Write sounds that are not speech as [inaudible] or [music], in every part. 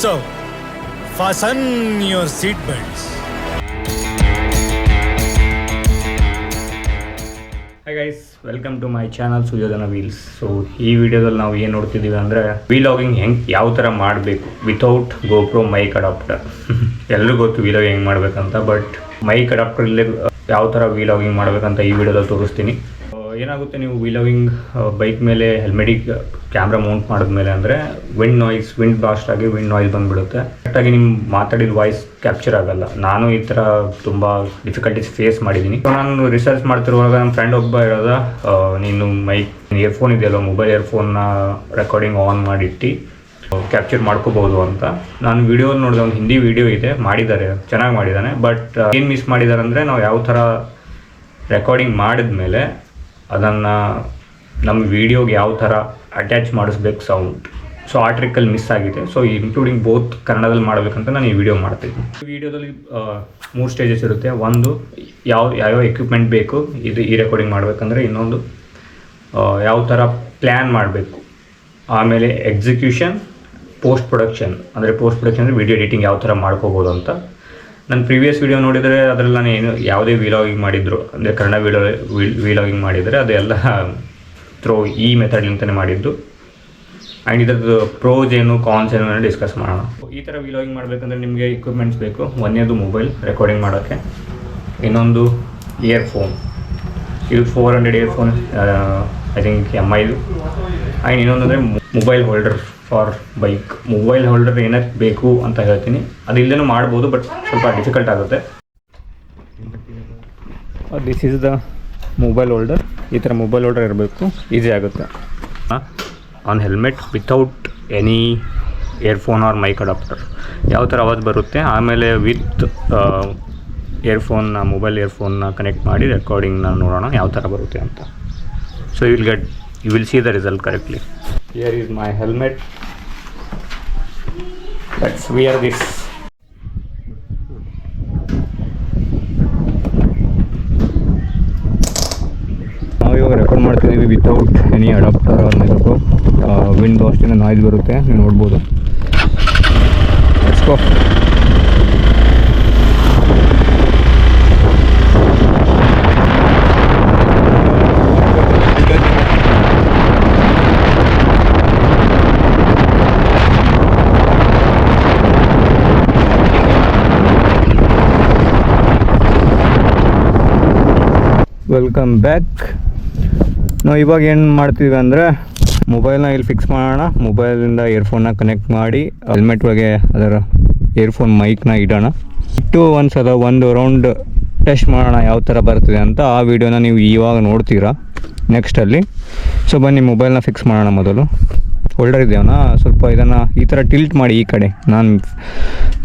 So, fasten your seat belts. Hi guys welcome to my channel Suyodhana wheels so ಈ ವಿಡಿಯೋದಲ್ಲಿ ನಾವು ಏನು ನೋಡ್ತಿದ್ದೀವಿ ಅಂದರೆ ವಿಲಾಗಿಂಗ್ ಹೆಂಗೆ ಯಾವ ಥರ ಮಾಡಬೇಕು ವಿತೌಟ್ ಗೋಪ್ರೋ ಮೈಕ್ ಅಡಾಪ್ಟರ್ ಎಲ್ಲರಿಗೂ ಗೊತ್ತು ವಿಲಾಗ್ ಹೆಂಗೆ ಮಾಡಬೇಕಂತ ಬಟ್ ಮೈಕ್ ಅಡಾಪ್ಟರ್ ಯಾವ ಥರ ವಿಲಾಗಿಂಗ್ ಮಾಡಬೇಕಂತ ಈ ವಿಡಿಯೋದಲ್ಲಿ ತೋರಿಸ್ತೀನಿ. ಏನಾಗುತ್ತೆ ನೀವು ವೀಲವಿಂಗ್ ಬೈಕ್ ಮೇಲೆ ಹೆಲ್ಮೆಟಿಗೆ ಕ್ಯಾಮ್ರಾ ಮೌಂಟ್ ಮಾಡಿದ್ಮೇಲೆ ಅಂದರೆ ವಿಂಡ್ ನಾಯ್ಸ್ ವಿಂಡ್ ಬ್ಲಾಸ್ಟ್ ಆಗಿ ವಿಂಡ್ ನಾಯ್ಸ್ ಬಂದುಬಿಡುತ್ತೆ. ಕರೆಕ್ಟಾಗಿ ನಿಮ್ಮ ಮಾತಾಡಿದ ವಾಯ್ಸ್ ಕ್ಯಾಪ್ಚರ್ ಆಗಲ್ಲ. ನಾನು ಈ ಥರ ತುಂಬ ಡಿಫಿಕಲ್ಟೀಸ್ ಫೇಸ್ ಮಾಡಿದ್ದೀನಿ ನಾನು ರಿಸರ್ಚ್ ಮಾಡ್ತಿರುವಾಗ ನನ್ನ ಫ್ರೆಂಡ್ ಒಬ್ಬ ಇರೋದ ನೀನು ಮೈಕ್ ಇಯರ್ಫೋನ್ ಇದೆಯಲ್ಲ ಮೊಬೈಲ್ ಇಯರ್ಫೋನ್ನ ರೆಕಾರ್ಡಿಂಗ್ ಆನ್ ಮಾಡಿಟ್ಟು ಕ್ಯಾಪ್ಚರ್ ಮಾಡ್ಕೋಬಹುದು ಅಂತ. ನಾನು ವಿಡಿಯೋ ನೋಡಿದೆ, ಒಂದು ಹಿಂದಿ ವಿಡಿಯೋ ಇದೆ ಮಾಡಿದ್ದಾರೆ ಚೆನ್ನಾಗಿ ಮಾಡಿದ್ದಾನೆ ಬಟ್ ಏನು ಮಿಸ್ ಮಾಡಿದ್ದಾರೆ ಅಂದರೆ ನಾವು ಯಾವ ಥರ ರೆಕಾರ್ಡಿಂಗ್ ಮಾಡಿದ್ಮೇಲೆ ಅದನ್ನು ನಮ್ಮ ವಿಡಿಯೋಗೆ ಯಾವ ಥರ ಅಟ್ಯಾಚ್ ಮಾಡಿಸ್ಬೇಕು ಸೌಂಡ್ ಸೊ ಆ ಟ್ರಿಕ್ಕಲ್ಲಿ ಮಿಸ್ ಆಗಿದೆ. ಸೊ ಇನ್ಕ್ಲೂಡಿಂಗ್ ಬೋತ್ ಕನ್ನಡದಲ್ಲಿ ಮಾಡಬೇಕಂತ ನಾನು ಈ ವಿಡಿಯೋ ಮಾಡ್ತಿದ್ದೀನಿ. ಈ ವಿಡಿಯೋದಲ್ಲಿ ಮೂರು ಸ್ಟೇಜಸ್ ಇರುತ್ತೆ. ಒಂದು, ಯಾವ ಯಾವ್ಯಾವ ಎಕ್ವಿಪ್ಮೆಂಟ್ ಬೇಕು, ಇದು ಈ ರೆಕಾರ್ಡಿಂಗ್ ಮಾಡಬೇಕಂದ್ರೆ ಇನ್ನೊಂದು ಯಾವ ಥರ ಪ್ಲ್ಯಾನ್ ಮಾಡಬೇಕು. ಆಮೇಲೆ ಎಕ್ಸಿಕ್ಯೂಷನ್ ಪೋಸ್ಟ್ ಪ್ರೊಡಕ್ಷನ್ ಅಂದರೆ ಪೋಸ್ಟ್ ಪ್ರೊಡಕ್ಷನ್ ಅಂದರೆ ವಿಡಿಯೋ ಎಡಿಟಿಂಗ್ ಯಾವ ಥರ ಮಾಡ್ಕೋಬೋದು ಅಂತ. ನನ್ನ ಪ್ರೀವಿಯಸ್ ವಿಡಿಯೋ ನೋಡಿದರೆ ಅದರಲ್ಲಿ ನಾನು ಏನು ಯಾವುದೇ ವೀಲಾಗಿಂಗ್ ಮಾಡಿದ್ರು. ಅಂದರೆ ಕನ್ನಡ ವಿಡಿಯೋ ವೀಲಾಗಿಂಗ್ ಮಾಡಿದರೆ ಅದೆಲ್ಲ ಥ್ರೋ ಈ ಮೆಥಡ್ಲಿಂತಲೇ ಮಾಡಿದ್ದು. ಆ್ಯಂಡ್ ಇದರದ್ದು ಪ್ರೋಸ್ ಏನು ಕಾನ್ಸ್ ಏನು ಡಿಸ್ಕಸ್ ಮಾಡೋಣ. ಈ ಥರ ವೀಲಾಗಿಂಗ್ ಮಾಡಬೇಕಂದ್ರೆ ನಿಮಗೆ ಇಕ್ವಿಪ್ಮೆಂಟ್ಸ್ ಬೇಕು. ಒಂದೇದು ಮೊಬೈಲ್ ರೆಕಾರ್ಡಿಂಗ್ ಮಾಡೋಕ್ಕೆ. ಇನ್ನೊಂದು ಇಯರ್ಫೋನ್ ಇದು four hundred earphone I think M ಐದು ಆ್ಯಂಡ್ ಇನ್ನೊಂದು ಅಂದರೆ mobile holder for bike mobile holder ಏನಕ್ಕೆ ಬೇಕು ಅಂತ ಹೇಳ್ತೀನಿ. ಅದಿಲ್ಲದೇ ಮಾಡ್ಬೋದು ಬಟ್ ಸ್ವಲ್ಪ ಡಿಫಿಕಲ್ಟ್ ಆಗುತ್ತೆ. This is the mobile holder ಈ ಥರ ಮೊಬೈಲ್ ಹೋಲ್ಡರ್ ಇರಬೇಕು. ಈಸಿ ಆಗುತ್ತೆ. On helmet without any earphone or mic adapter ಯಾವ ಥರ ಅವಾಜ್ ಬರುತ್ತೆ? ಆಮೇಲೆ ವಿತ್ ಇಯರ್ಫೋನ್ನ ಮೊಬೈಲ್ ಇಯರ್ಫೋನ್ನ ಕನೆಕ್ಟ್ ಮಾಡಿ ರೆಕಾರ್ಡಿಂಗ್ನ ನೋಡೋಣ ಯಾವ ಥರ ಬರುತ್ತೆ ಅಂತ. So you will get you will see the result correctly here is my helmet let's wear this ನಾವು ಇವಾಗ ರೆಕಾರ್ಡ್ ಮಾಡ್ತಿದ್ದೀವಿ ವಿತೌಟ್ ಎನಿ ಅಡಾಪ್ಟರ್ ಅನ್ನೋದು ವಿಂಡೋ ಬಾಸ್ಟಿನ ನಾಯ್ಸ್ ಬರುತ್ತೆ, ನೀವು ನೋಡ್ಬೋದು. ವೆಲ್ಕಮ್ ಬ್ಯಾಕ್ ನಾವು ಇವಾಗ ಏನು ಮಾಡ್ತೀವಿ ಅಂದರೆ ಮೊಬೈಲ್ನ ಇಲ್ಲಿ ಫಿಕ್ಸ್ ಮಾಡೋಣ. ಮೊಬೈಲಿಂದ ಇಯರ್ಫೋನ್ನ ಕನೆಕ್ಟ್ ಮಾಡಿ ಹೆಲ್ಮೆಟ್ ಒಳಗೆ ಅದರ ಇಯರ್ಫೋನ್ ಮೈಕ್ನ ಇಡೋಣ. ಇಟ್ಟು ಒಂದು ಸಲ ಒಂದು ರೌಂಡ್ ಟೆಸ್ಟ್ ಮಾಡೋಣ ಯಾವ ಥರ ಬರ್ತದೆ ಅಂತ. ಆ ವಿಡಿಯೋನ ನೀವು ಇವಾಗ ನೋಡ್ತೀರಾ ನೆಕ್ಸ್ಟಲ್ಲಿ ಸೊ ಬನ್ನಿ ಮೊಬೈಲ್ನ ಫಿಕ್ಸ್ ಮಾಡೋಣ ಮೊದಲು. ಹೋಲ್ಡರ್ ಇದೆಯವನ ಸ್ವಲ್ಪ ಇದನ್ನು ಈ ಥರ ಟಿಲ್ಟ್ ಮಾಡಿ ಈ ಕಡೆ. ನಾನು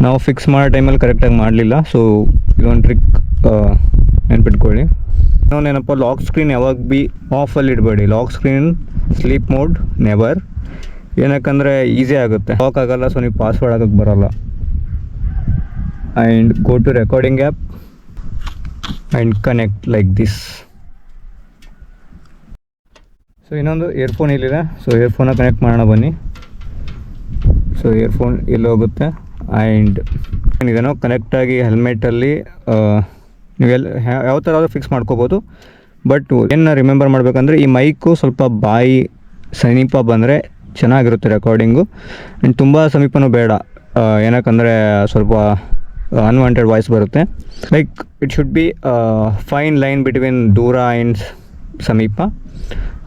ನಾವು ಫಿಕ್ಸ್ ಮಾಡೋ ಟೈಮಲ್ಲಿ ಕರೆಕ್ಟಾಗಿ ಮಾಡಲಿಲ್ಲ. ಸೊ ಇದೊಂದು ಟ್ರಿಕ್ ನೆನ್ಪಿಟ್ಕೊಳ್ಳಿ. ಇನ್ನೊಂದೇನಪ್ಪ ಲಾಕ್ ಸ್ಕ್ರೀನ್ ಯಾವಾಗ ಬಿ ಆಫಲ್ಲಿ ಇಡಬೇಡಿ. Lock screen sleep mode never ಏನಕ್ಕಂದರೆ easy ಆಗುತ್ತೆ. ಲಾಕ್ ಆಗಲ್ಲ ಸೊ ನೀವು ಪಾಸ್ವರ್ಡ್ ಹಾಕಕ್ಕೆ ಬರೋಲ್ಲ. And go to recording app and connect like this so ಇನ್ನೊಂದು ಇಯರ್ಫೋನ್ ಇಲ್ಲಿದೆ. ಸೊ ಇಯರ್ಫೋನ ಕನೆಕ್ಟ್ ಮಾಡೋಣ ಬನ್ನಿ. ಸೊ ಇಯರ್ಫೋನ್ ಇಲ್ಲಿ ಹೋಗುತ್ತೆ ಆ್ಯಂಡ್ ಇದೇನೋ ಕನೆಕ್ಟಾಗಿ ಹೆಲ್ಮೆಟಲ್ಲಿ ನೀವೆಲ್ಲ ಯಾವ ಥರ ಆದರೂ ಫಿಕ್ಸ್ ಮಾಡ್ಕೋಬೋದು. ಬಟ್ ಏನು ರಿಮೆಂಬರ್ ಮಾಡಬೇಕಂದ್ರೆ ಈ ಮೈಕು ಸ್ವಲ್ಪ ಬಾಯಿ ಸಮೀಪ ಬಂದರೆ ಚೆನ್ನಾಗಿರುತ್ತೆ ರೆಕಾರ್ಡಿಂಗು ಆ್ಯಂಡ್ ತುಂಬ ಸಮೀಪನೂ ಬೇಡ. ಏನಕ್ಕಂದರೆ ಸ್ವಲ್ಪ ಅನ್ವಾಂಟೆಡ್ ವಾಯ್ಸ್ ಬರುತ್ತೆ. Like it should be fine line between ದೂರ ಆ್ಯಂಡ್ ಸಮೀಪ.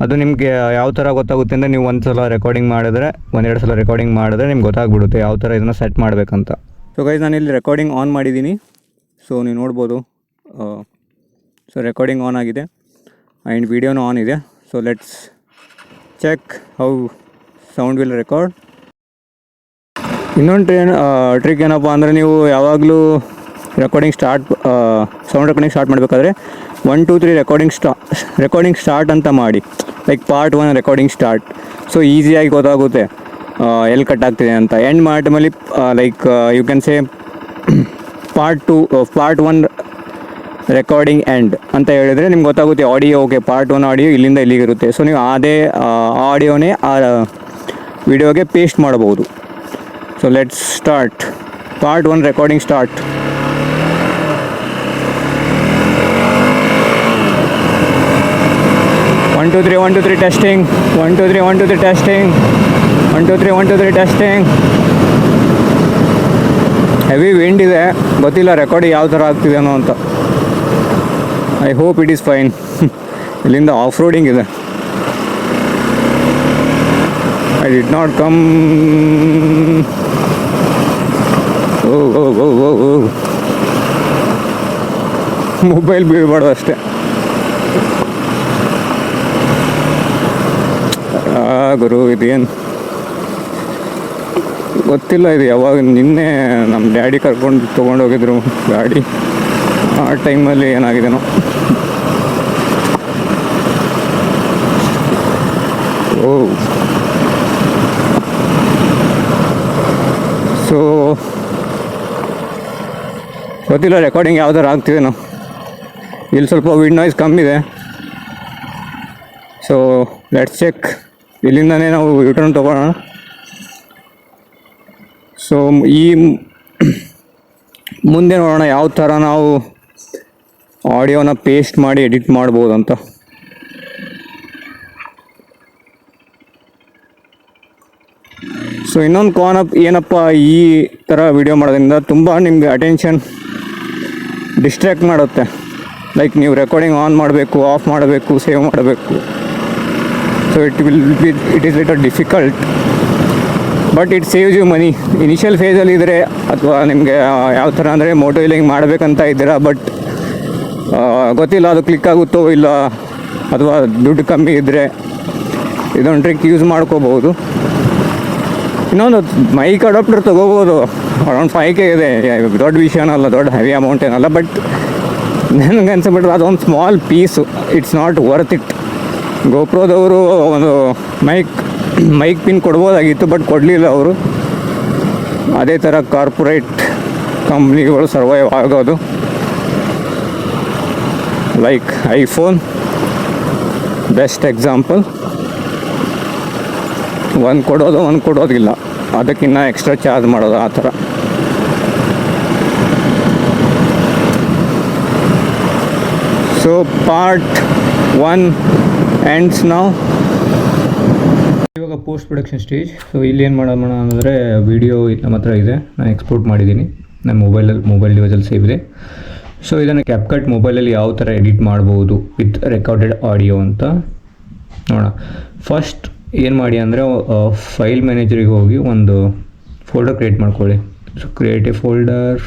ಅದು ನಿಮಗೆ ಯಾವ ಥರ ಗೊತ್ತಾಗುತ್ತೆ ಅಂದರೆ ನೀವು ಒಂದು ಸಲ ರೆಕಾರ್ಡಿಂಗ್ ಮಾಡಿದ್ರೆ, ಒಂದೆರಡು ಸಲ ರೆಕಾರ್ಡಿಂಗ್ ಮಾಡಿದ್ರೆ ನಿಮ್ಗೆ ಗೊತ್ತಾಗ್ಬಿಡುತ್ತೆ ಯಾವ ಥರ ಇದನ್ನು ಸೆಟ್ ಮಾಡಬೇಕಂತ. ಸೊ ಗೈಸ್ ನಾನು ಇಲ್ಲಿ ರೆಕಾರ್ಡಿಂಗ್ ಆನ್ ಮಾಡಿದ್ದೀನಿ. ಸೊ ನೀವು ನೋಡ್ಬೋದು. ಸೊ ರೆಕಾರ್ಡಿಂಗ್ ಆನ್ ಆಗಿದೆ ಆ್ಯಂಡ್ ವಿಡಿಯೋನೂ ಆನ್ ಇದೆ. So let's check how sound will record ಇನ್ನೊಂದು ಟ್ರೇನ್ ಟ್ರಿಕ್ ಏನಪ್ಪ ಅಂದರೆ ನೀವು ಯಾವಾಗಲೂ recording start sound recording start ಮಾಡಬೇಕಾದ್ರೆ ಒನ್ ಟು ತ್ರೀ ರೆಕಾರ್ಡಿಂಗ್ ಸ್ಟಾ ರೆಕಾರ್ಡಿಂಗ್ ಸ್ಟಾರ್ಟ್ ಅಂತ ಮಾಡಿ. Like part one recording start so ಈಸಿಯಾಗಿ ಗೊತ್ತಾಗುತ್ತೆ ಎಲ್ಲಿ ಕಟ್ ಆಗ್ತಿದೆ ಅಂತ. ಎಂಡ್ ಮೇಲೆ like you can say part two part one recording end ಅಂತ ಹೇಳಿದರೆ ನಿಮ್ಗೆ ಗೊತ್ತಾಗುತ್ತೆ audio okay part one audio ಇಲ್ಲಿಂದ ಇಲ್ಲಿಗೆ ಇರುತ್ತೆ. ಸೊ ನೀವು ಅದೇ ಆಡಿಯೋನೇ ಆ ವಿಡಿಯೋಗೆ ಪೇಸ್ಟ್ ಮಾಡಬಹುದು. So let's start part one recording start one two three one two three testing one two three one two three testing one two three one two three testing heavy wind ಇದೆ. ಗೊತ್ತಿಲ್ಲ record ಯಾವ ಥರ ಆಗ್ತಿದೆ ಅನ್ನೋ ಅಂತ. I hope it is fine ಇಲ್ಲಿಂದ off roading ಇದೆ. I did not come ಓ ಓ ಮೊಬೈಲ್ ಬೀಳ್ಬಾರ್ದು ಅಷ್ಟೇ. ಗುರು, ಇದೇನು? ಗೊತ್ತಿಲ್ಲ, ಇದು ಯಾವಾಗ, ನಿನ್ನೆ ನಮ್ಮ ಡ್ಯಾಡಿ ಕರ್ಕೊಂಡು ತೊಗೊಂಡೋಗಿದ್ರು ಗಾಡಿ. ಆ ಟೈಮಲ್ಲಿ ಏನಾಗಿದೆನೋ ಓ. ಸೊ ಗೊತ್ತಿಲ್ಲ ರೆಕಾರ್ಡಿಂಗ್ ಯಾವ್ದಾರು ಆಗ್ತಿದೇನೋ ಇಲ್ಲಿ ಸ್ವಲ್ಪ ವಿಂಡ್ ನಾಯ್ಸ್ ಕಮ್ಮಿದೆ ಸೊ ಲೆಟ್ಸ್ ಚೆಕ್ ಇಲ್ಲಿಂದನೇ ನಾವು ಯೂಟರ್ನ್ ತೊಗೊಳ್ಳೋಣ ಸೊ ಈ [coughs] ಮುಂದೆ ನೋಡೋಣ, ಯಾವ ಥರ ನಾವು ಆಡಿಯೋನ ಪೇಸ್ಟ್ ಮಾಡಿ ಎಡಿಟ್ ಮಾಡ್ಬೋದು ಅಂತ ಸೊ ಇನ್ನೊಂದು ಕಾನ್ ಅಪ್ ಏನಪ್ಪ ಈ ಥರ ವಿಡಿಯೋ ಮಾಡೋದ್ರಿಂದ ತುಂಬ ನಿಮಗೆ ಅಟೆನ್ಷನ್ ಡಿಸ್ಟ್ರ್ಯಾಕ್ಟ್ ಮಾಡುತ್ತೆ. ಲೈಕ್ ನೀವು ರೆಕಾರ್ಡಿಂಗ್ ಆನ್ ಮಾಡಬೇಕು ಆಫ್ ಮಾಡಬೇಕು ಸೇವ್ ಮಾಡಬೇಕು. So it will be it is little difficult but it saves you money initial ಫೇಸಲ್ಲಿ ಇದ್ದರೆ ಅಥವಾ ನಿಮಗೆ ಯಾವ ಥರ ಅಂದರೆ ಮೋಟೋ ಇಲ್ಲಿಂಗ್ ಮಾಡಬೇಕಂತ ಇದ್ದೀರಾ ಬಟ್ ಗೊತ್ತಿಲ್ಲ, ಅದು ಕ್ಲಿಕ್ ಆಗುತ್ತೋ ಇಲ್ಲ, ಅಥವಾ ದುಡ್ಡು ಕಮ್ಮಿ ಇದ್ದರೆ ಇದೊಂದು ಟ್ರಿಕ್ ಯೂಸ್ ಮಾಡ್ಕೋಬೋದು ಇನ್ನೊಂದು ಮೈಕ್ ಅಡಾಪ್ಟರ್ ತೊಗೋಬೋದು. ಅರೌಂಡ್ ಫೈವ್ ಕೆ ಇದೆ. ದೊಡ್ಡ ವಿಷಯನಲ್ಲ, ದೊಡ್ಡ ಹೆವಿ ಅಮೌಂಟ್ ಏನಲ್ಲ ಬಟ್ ನನಗೆ ಅನ್ಸಿಬಿಟ್ರೆ ಅದೊಂದು small piece it's not worth it ಗೋಪ್ರೋದವರು ಒಂದು ಮೈಕ್ ಮೈಕ್ ಪಿನ್ ಕೊಡ್ಬೋದಾಗಿತ್ತು ಬಟ್ ಕೊಡಲಿಲ್ಲ ಅವರು. ಅದೇ ಥರ ಕಾರ್ಪೊರೇಟ್ ಕಂಪ್ನಿಗಳು ಸರ್ವೈವ್ ಆಗೋದು. ಲೈಕ್ ಐಫೋನ್ ಬೆಸ್ಟ್ ಎಕ್ಸಾಂಪಲ್ ಒಂದು ಕೊಡೋದು ಒಂದು ಕೊಡೋದಿಲ್ಲ ಅದಕ್ಕಿನ್ನ ಎಕ್ಸ್ಟ್ರಾ ಚಾರ್ಜ್ ಮಾಡೋದು ಆ ಥರ. ಸೊ ಪಾರ್ಟ್ ಒನ್ ಎಂಡ್ಸ್ ನಾವು ಇವಾಗ ಪೋಸ್ಟ್ ಪ್ರೊಡಕ್ಷನ್ ಸ್ಟೇಜ್ ಸೊ ಇಲ್ಲಿ ಏನು ಮಾಡೋಣ ಅಂದರೆ ವಿಡಿಯೋ ನಮ್ಮ ಹತ್ರ ಇದೆ. ನಾನು ಎಕ್ಸ್ಪೋರ್ಟ್ ಮಾಡಿದ್ದೀನಿ. ನನ್ನ ಮೊಬೈಲಲ್ಲಿ ಮೊಬೈಲ್ ಡಿವೈಸಲ್ಲಿ ಸೇವ್ ಇದೆ. ಸೊ ಇದನ್ನು ಕ್ಯಾಪ್ಕಟ್ ಮೊಬೈಲಲ್ಲಿ ಯಾವ ಥರ ಎಡಿಟ್ ಮಾಡ್ಬೋದು ವಿತ್ ರೆಕಾರ್ಡೆಡ್ ಆಡಿಯೋ ಅಂತ ನೋಡೋಣ. ಫಸ್ಟ್ ಏನು ಮಾಡಿ ಅಂದರೆ ಫೈಲ್ ಮ್ಯಾನೇಜರಿಗೆ ಹೋಗಿ ಒಂದು ಫೋಲ್ಡರ್ ಕ್ರಿಯೇಟ್ ಮಾಡ್ಕೊಳ್ಳಿ. So create a folder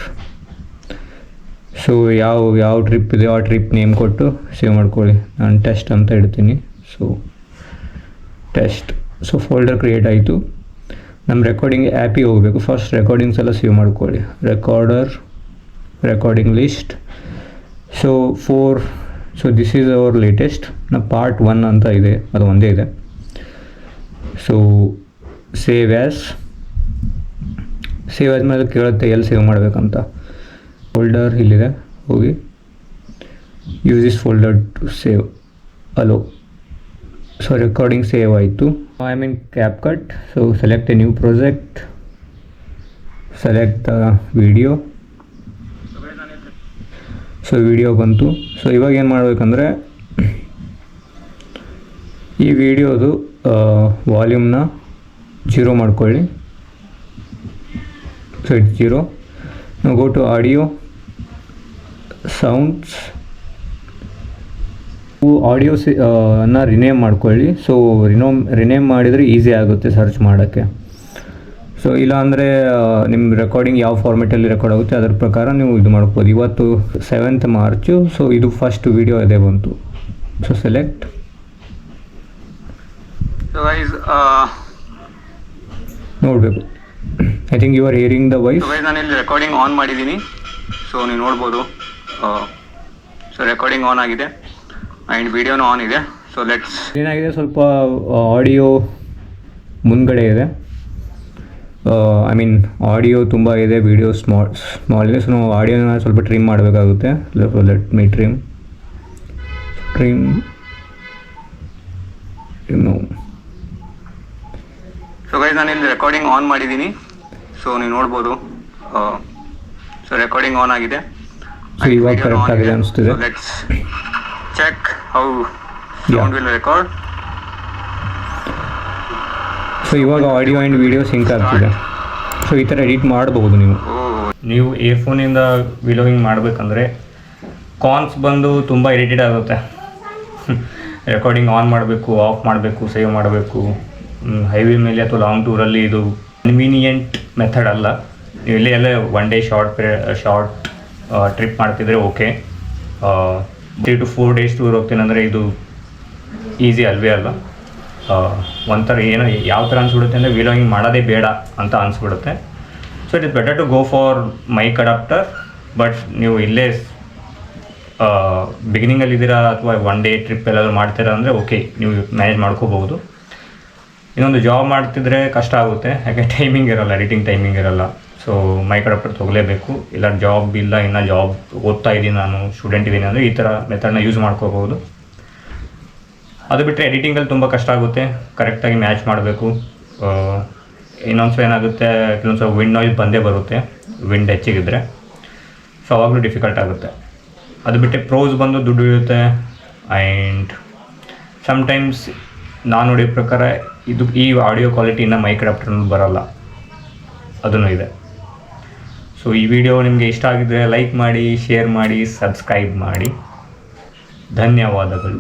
so ಯಾವ ಯಾವ ಟ್ರಿಪ್ ಇದೆ, ಆ ಟ್ರಿಪ್ ನೇಮ್ ಕೊಟ್ಟು ಸೇವ್ ಮಾಡ್ಕೊಳ್ಳಿ. ನಾನು ಟೆಸ್ಟ್ ಅಂತ ಇಡ್ತೀನಿ. So test so folder create ಆಯಿತು. ನಮ್ಮ ರೆಕಾರ್ಡಿಂಗ್ ಆ್ಯಪಿಗೆ ಹೋಗಬೇಕು. ಫಸ್ಟ್ ರೆಕಾರ್ಡಿಂಗ್ಸ್ ಎಲ್ಲ ಸೇವ್ ಮಾಡ್ಕೊಳ್ಳಿ. Recorder recording list so four so this is our ಲೇಟೆಸ್ಟ್ನ part one ಅಂತ ಇದೆ. ಅದು ಒಂದೇ ಇದೆ. ಸೊ ಸೇವ್ ಆ್ಯಸ್ ಸೇವ್ ಆದಮೇಲೆ ಕೇಳುತ್ತೆ, ಎಲ್ಲಿ ಸೇವ್ ಮಾಡಬೇಕಂತ. ಫೋಲ್ಡರ್ ಇಲ್ಲಿದೆ. ಹೋಗಿ. Use is folder to save allow so recording save ಆಯಿತು. I mean CapCut so select a new project select video so video ಬಂತು. ಸೊ ಇವಾಗ ಏನು ಮಾಡಬೇಕಂದ್ರೆ, ಈ ವಿಡಿಯೋದು ವಾಲ್ಯೂಮ್ನ ಜೀರೋ ಮಾಡ್ಕೊಳ್ಳಿ. ಸೊ ಇಟ್ ಜೀರೋ ನಾವು go to audio sounds audio C ಅನ್ನ ರಿನೇಮ್ ಮಾಡ್ಕೊಳ್ಳಿ. ಸೊ ರಿನೋಮ್ ರಿನೇಮ್ ಮಾಡಿದರೆ ಈಸಿ ಆಗುತ್ತೆ ಸರ್ಚ್ ಮಾಡೋಕ್ಕೆ. ಸೊ ಇಲ್ಲಾಂದರೆ ನಿಮ್ಮ ರೆಕಾರ್ಡಿಂಗ್ ಯಾವ ಫಾರ್ಮೆಟಲ್ಲಿ ರೆಕಾರ್ಡ್ ಆಗುತ್ತೆ ಅದರ ಪ್ರಕಾರ ನೀವು ಇದು ಮಾಡ್ಬೋದು. ಇವತ್ತು ಸೆವೆಂತ್ ಮಾರ್ಚು ಸೊ ಇದು ಫಸ್ಟ್ ವಿಡಿಯೋ ಅದೇ ಬಂತು. ಸೊ ಸೆಲೆಕ್ಟ್ ನೋಡಬೇಕು. I think you are hearing the voice ನಾನು ಇಲ್ಲಿ ರೆಕಾರ್ಡಿಂಗ್ ಆನ್ ಮಾಡಿದ್ದೀನಿ. ಸೊ ನೀವು ನೋಡ್ಬೋದು. ಸೊ ರೆಕಾರ್ಡಿಂಗ್ ಆನ್ ಆಗಿದೆ. ಆ್ಯಂಡ್ ವಿಡಿಯೋನು ಆನ್ ಇದೆ. ಸೊ ಲೆಟ್ಸ್ ಏನಾಗಿದೆ? ಸ್ವಲ್ಪ ಆಡಿಯೋ ಮುಂದ್ಗಡೆ ಇದೆ. ಐ ಮೀನ್ ಆಡಿಯೋ ತುಂಬ ಇದೆ ವಿಡಿಯೋ ಸ್ಮಾಲ್ ಸ್ಮಾಲ್ ಇದೆ. ಸೊ ನಾವು ಆಡಿಯೋನ ಸ್ವಲ್ಪ ಟ್ರಿಮ್ ಮಾಡಬೇಕಾಗುತ್ತೆ. Let me trim trim trim so guys ನಾನು ಇಲ್ಲಿ ರೆಕಾರ್ಡಿಂಗ್ ಆನ್ ಮಾಡಿದ್ದೀನಿ. ಸೊ ನೀವು ನೋಡ್ಬೋದು. ಸೊ ರೆಕಾರ್ಡಿಂಗ್ ಆನ್ ಆಗಿದೆ. ಸೊ ಇವಾಗ ಕರೆಕ್ಟ್ ಆಗಿದೆ ಅನಿಸ್ತಿದೆ. Let's check how sound will record so ಇವಾಗ ಆಡಿಯೋ ಆ್ಯಂಡ್ ವಿಡಿಯೋ ಸಿಂಕ್ ಆಗ್ತಿದೆ. ಸೊ ಈ ಥರ ಎಡಿಟ್ ಮಾಡಬಹುದು ನೀವು. ನೀವು ಏರ್ಫೋನಿಂದ ವಿಲೋವಿಂಗ್ ಮಾಡಬೇಕಂದ್ರೆ ಕಾನ್ಸ್ ಬಂದು ತುಂಬ ಎಡಿಟೆಡ್ ಆಗುತ್ತೆ. ರೆಕಾರ್ಡಿಂಗ್ ಆನ್ ಮಾಡಬೇಕು ಆಫ್ ಮಾಡಬೇಕು ಸೇವ್ ಮಾಡಬೇಕು. ಹೈವೇ ಮೇಲೆ ಅಥವಾ ಲಾಂಗ್ ಟೂರಲ್ಲಿ ಇದು ಕನ್ವೀನಿಯೆಂಟ್ ಮೆಥಡ್ ಅಲ್ಲ. ನೀವು ಇಲ್ಲೇ ಎಲ್ಲ one day short short trip ಮಾಡ್ತಿದ್ರೆ okay three two four days tour ಹೋಗ್ತೀನಂದರೆ ಇದು ಈಸಿ ಅಲ್ವೇ ಅಲ್ಲ ಒಂಥರ ಏನೋ ಯಾವ ಥರ ಅನ್ಸ್ಬಿಡುತ್ತೆ ಅಂದರೆ ವಿಲಾಗಿಂಗ್ ಮಾಡೋದೇ ಬೇಡ ಅಂತ ಅನಿಸ್ಬಿಡುತ್ತೆ. So it is better to go for mic adapter but ನೀವು ಇಲ್ಲೇ ಬಿಗಿನಿಂಗಲ್ಲಿ ಇದ್ದೀರಾ ಅಥವಾ ಒನ್ ಡೇ ಟ್ರಿಪ್ ಎಲ್ಲಾದರೂ ಮಾಡ್ತೀರಾ ಅಂದರೆ ಓಕೆ ನೀವು ಮ್ಯಾನೇಜ್ ಮಾಡ್ಕೋಬಹುದು. ಇನ್ನೊಂದು ಜಾಬ್ ಮಾಡ್ತಿದ್ರೆ ಕಷ್ಟ ಆಗುತ್ತೆ ಯಾಕೆ ಟೈಮಿಂಗ್ [laughs] ಇರಲ್ಲ ಎಡಿಟಿಂಗ್ ಟೈಮಿಂಗ್ ಇರಲ್ಲ. ಸೊ ಮೈಕ್ ಅಡಾಪ್ಟರ್ ತೊಗೊಲೇಬೇಕು ಇಲ್ಲ ಜಾಬ್ ಇಲ್ಲ, ಇನ್ನು ಜಾಬ್ ಓದ್ತಾ ಇದ್ದೀನಿ ನಾನು ಸ್ಟೂಡೆಂಟ್ ಇದ್ದೀನಿ ಅಂದರೆ ಈ ಥರ ಮೆಥಡ್ನ ಯೂಸ್ ಮಾಡ್ಕೋಬಹುದು. ಅದು ಬಿಟ್ಟರೆ ಎಡಿಟಿಂಗಲ್ಲಿ ತುಂಬ ಕಷ್ಟ ಆಗುತ್ತೆ. ಕರೆಕ್ಟಾಗಿ ಮ್ಯಾಚ್ ಮಾಡಬೇಕು. ಇನ್ನೊಂದು ಸಲ ಏನಾಗುತ್ತೆ, ಕೆಲವೊಂದು ಸಲ ವಿಂಡ್ ನಾಯ್ಸ್ ಬಂದೇ ಬರುತ್ತೆ. ವಿಂಡ್ ಹೆಚ್ಚಿಗಿದ್ರೆ. ಸೊ ಅವಾಗಲೂ ಡಿಫಿಕಲ್ಟ್ ಆಗುತ್ತೆ. ಅದು ಬಿಟ್ಟರೆ ಪ್ರೋಸ್ ಬಂದು ದುಡ್ಡು ಇಳಿಯುತ್ತೆ ಆ್ಯಂಡ್ ಸಮ್ಟೈಮ್ಸ್ ನಾನು ನೋಡಿದ ಪ್ರಕಾರ ಇದು, ಈ ಆಡಿಯೋ ಕ್ವಾಲಿಟಿ ಇನ್ನು ಮೈಕ್ ಅಡಾಪ್ಟರ್ನಲ್ಲಿ ಬರೋಲ್ಲ. ಅದೂ ಇದೆ. ಸೊ ಈ ವಿಡಿಯೋ ನಿಮಗೆ ಇಷ್ಟ ಆಗಿದ್ರೆ ಲೈಕ್ ಮಾಡಿ ಶೇರ್ ಮಾಡಿ ಸಬ್ಸ್ಕ್ರೈಬ್ ಮಾಡಿ. ಧನ್ಯವಾದಗಳು.